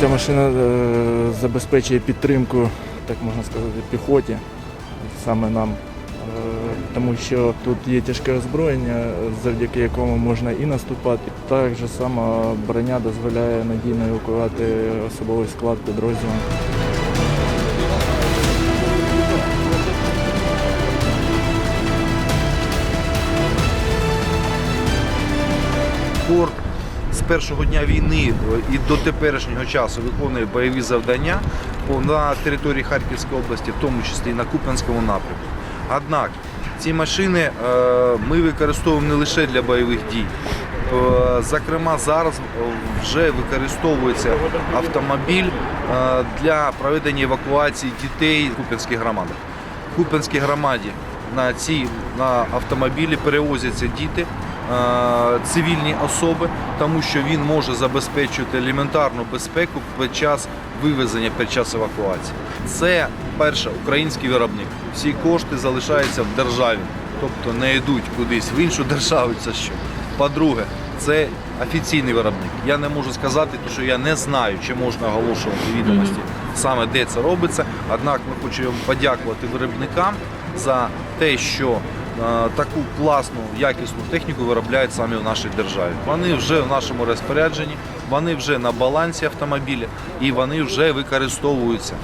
Ця машина е, забезпечує підтримку, так можна сказати, піхоті, саме нам. Е, Тому що тут є тяжке озброєння, завдяки якому можна і наступати. Так же само броня дозволяє надійно евакувати особовий склад підрозділу. Корт з першого дня війни е, і до теперішнього часу виконує бойові завдання на території Харківської області, в тому числі і на Куп'янському напрямку. Однак ці машини е, ми використовуємо не лише для бойових дій. Е, Зокрема, зараз вже використовується автомобіль для проведення евакуації дітей в Куп'янських громадах. В Куп'янській громаді на цій на автомобілі перевозяться діти, цивільні особи, тому що він може забезпечувати елементарну безпеку під час вивезення під час евакуації. Це перше український виробник. Всі кошти залишаються в державі, тобто не йдуть кудись в іншу державу. Це що. По-друге, це офіційний виробник. Я не можу сказати, тому що я не знаю, чи можна оголошувати відомості саме де це робиться. Однак ми хочемо подякувати виробникам за те, що е, таку класну, якісну техніку виробляють саме в нашій державі. Вони вже в нашому розпорядженні, вони вже на балансі автомобіля і вони вже використовуються.